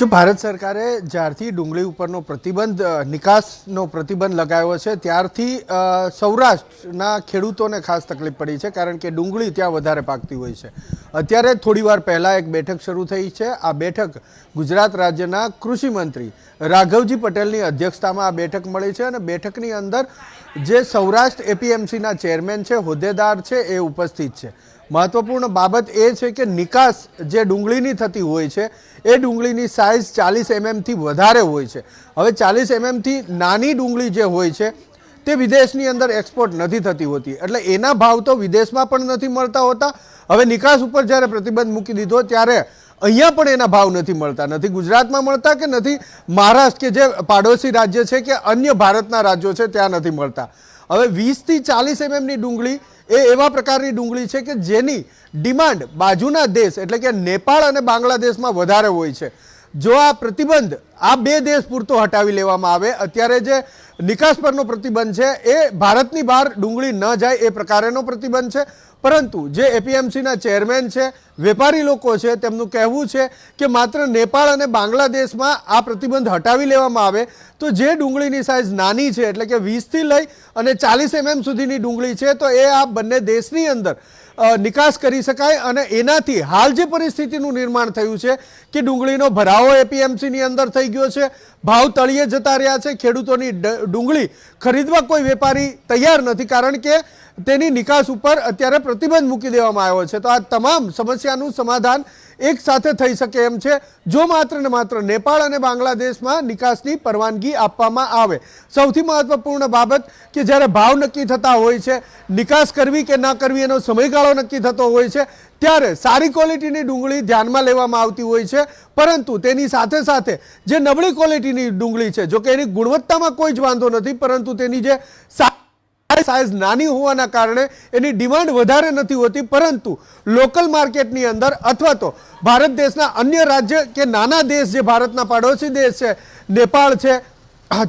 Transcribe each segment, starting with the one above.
જો ભારત સરકારે જ્યારથી ડુંગળી ઉપરનો પ્રતિબંધ નિકાસનો પ્રતિબંધ લગાવ્યો છે, ત્યારથી સૌરાષ્ટ્રના ખેડૂતોને ખાસ તકલીફ પડી છે, કારણ કે ડુંગળી ત્યાં વધારે પાકતી હોય છે. અત્યારે થોડીવાર પહેલાં એક બેઠક શરૂ થઈ છે. આ બેઠક ગુજરાત રાજ્યના કૃષિ મંત્રી રાઘવજી પટેલની અધ્યક્ષતામાં આ બેઠક મળી છે અને બેઠકની અંદર જે સૌરાષ્ટ્ર એપીએમસીના ચેરમેન છે, હોદ્દેદાર છે, એ ઉપસ્થિત છે. મહત્વપૂર્ણ બાબત એ છે કે નિકાસ જે ડુંગળીની થતી હોય છે, એ ડુંગળીની સાઇઝ ચાલીસ એમએમથી વધારે હોય છે. હવે ચાલીસ એમએમથી નાની ડુંગળી જે હોય છે, તે વિદેશની અંદર એક્સપોર્ટ નથી થતી હોતી. એટલે એના ભાવ તો વિદેશમાં પણ નથી મળતા હોતા હવે નિકાસ ઉપર જ્યારે પ્રતિબંધ મૂકી દીધો, ત્યારે અહીંયા પણ એના ભાવ નથી મળતા. નથી ગુજરાતમાં મળતા કે નથી મહારાષ્ટ્ર કે જે પાડોશી રાજ્ય છે કે અન્ય ભારતના રાજ્યો છે, ત્યાં નથી મળતા. હવે વીસથી ચાલીસ એમએમની ડુંગળી એ એવા પ્રકારની ડુંગળી છે કે જેની ડિમાન્ડ બાજુના દેશ એટલે કે નેપાળ અને બાંગ્લાદેશમાં વધારે હોય છે. જો આ પ્રતિબંધ આ બે દેશ પૂરતો હટાવી લેવામાં આવે, અત્યારે જે નિકાસ પરનો પ્રતિબંધ છે, એ ભારતની બહાર ડુંગળી ન જાય એ પ્રકારેનો પ્રતિબંધ છે. પરંતુ જે એપીએમસીના ચેરમેન છે, વેપારી લોકો છે, તેમનું કહેવું છે કે માત્ર નેપાળ અને બાંગ્લાદેશમાં આ પ્રતિબંધ હટાવી લેવામાં આવે, તો જે ડુંગળીની સાઇઝ નાની છે, એટલે કે વીસથી લઈ અને ચાલીસ એમએમ સુધીની ડુંગળી છે, તો એ આ બંને દેશની અંદર નિકાસ કરી શકાય અને એનાથી હાલ જે પરિસ્થિતિનું નિર્માણ થયું છે કે ડુંગળીનો ભરાવો એપીએમસીની અંદર થઈ ગયો છે, ભાવ તળિયે જતા રહ્યા છે, ખેડૂતોની ડુંગળી ખરીદવા કોઈ વેપારી તૈયાર નથી કારણ કે તેની નિકાસ ઉપર અત્યારે પ્રતિબંધ મૂકી દેવામાં આવ્યો છે. તો આ તમામ સમસ્યાનું સમાધાન એક સાથે થઈ શકે એમ છે. જો માત્ર ને માત્ર નેપાળ અને બાંગ્લાદેશમાં નિકાસની પરવાનગી આપવામાં આવે. સૌથી મહત્વપૂર્ણ બાબત કે જ્યારે ભાવ નક્કી થતા હોય છે, નિકાસ કરવી કે ના કરવી એનો સમયગાળો નક્કી થતો હોય છે, ત્યારે સારી ક્વોલિટીની ડુંગળી ધ્યાનમાં લેવામાં આવતી હોય છે. પરંતુ તેની સાથે સાથે જે નબળી ક્વોલિટીની ડુંગળી છે, જો કે એની ગુણવત્તામાં કોઈ જ વાંધો નથી, પરંતુ તેની જે સા સાઇઝ નાની હોવાના કારણે એની ડિમાન્ડ વધારે નથી હોતી, પરંતુ લોકલ માર્કેટની અંદર અથવા તો ભારત દેશના અન્ય રાજ્ય કે નાના દેશ જે ભારતના પાડોશી દેશ છે, નેપાળ છે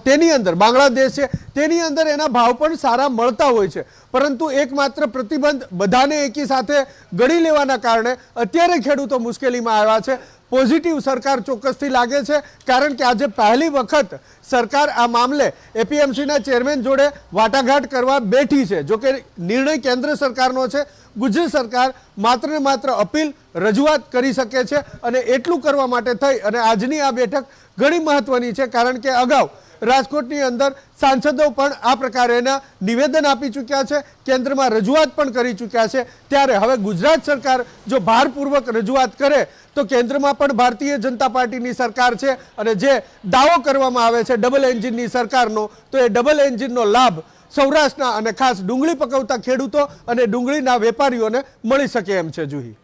તેની અંદર, બાંગ્લાદેશ છે, તેની અંદર એના ભાવ પણ સારા મળતા હોય છે. પરંતુ એકમાત્ર પ્રતિબંધ બધાને એકી સાથે ગળી લેવાના કારણે અત્યારે ખેડૂતો મુશ્કેલીમાં આવ્યા છે. પોઝિટિવ સરકાર ચોક્કસથી લાગે છે, કારણ કે આજે પહેલી વખત સરકાર આ મામલે એપીએમસીના ચેરમેન જોડે વાટાઘાટ કરવા બેઠી છે. જો કે નિર્ણય કેન્દ્ર સરકારનો છે, ગુજરાત સરકાર માત્ર ને માત્ર અપીલ રજૂઆત કરી શકે છે અને એટલું કરવા માટે થઈ અને આજની આ બેઠક ઘણી મહત્વની છે, કારણ કે અગાઉ રાજકોટની અંદર સાંસદો પણ આ પ્રકારેના નિવેદન આપી ચૂક્યા છે, કેન્દ્રમાં રજૂઆત પણ કરી ચૂક્યા છે. ત્યારે હવે ગુજરાત સરકાર જો ભારપૂર્વક રજૂઆત કરે, તો કેન્દ્રમાં પણ ભારતીય જનતા પાર્ટીની સરકાર છે અને જે દાવો કરવામાં આવે છે ડબલ એન્જિનની સરકારનો, તો એ ડબલ એન્જિનનો લાભ સૌરાષ્ટ્રના અને ખાસ ડુંગળી પકવતા ખેડૂતો અને ડુંગળીના વેપારીઓને મળી શકે એમ છે. જુહી.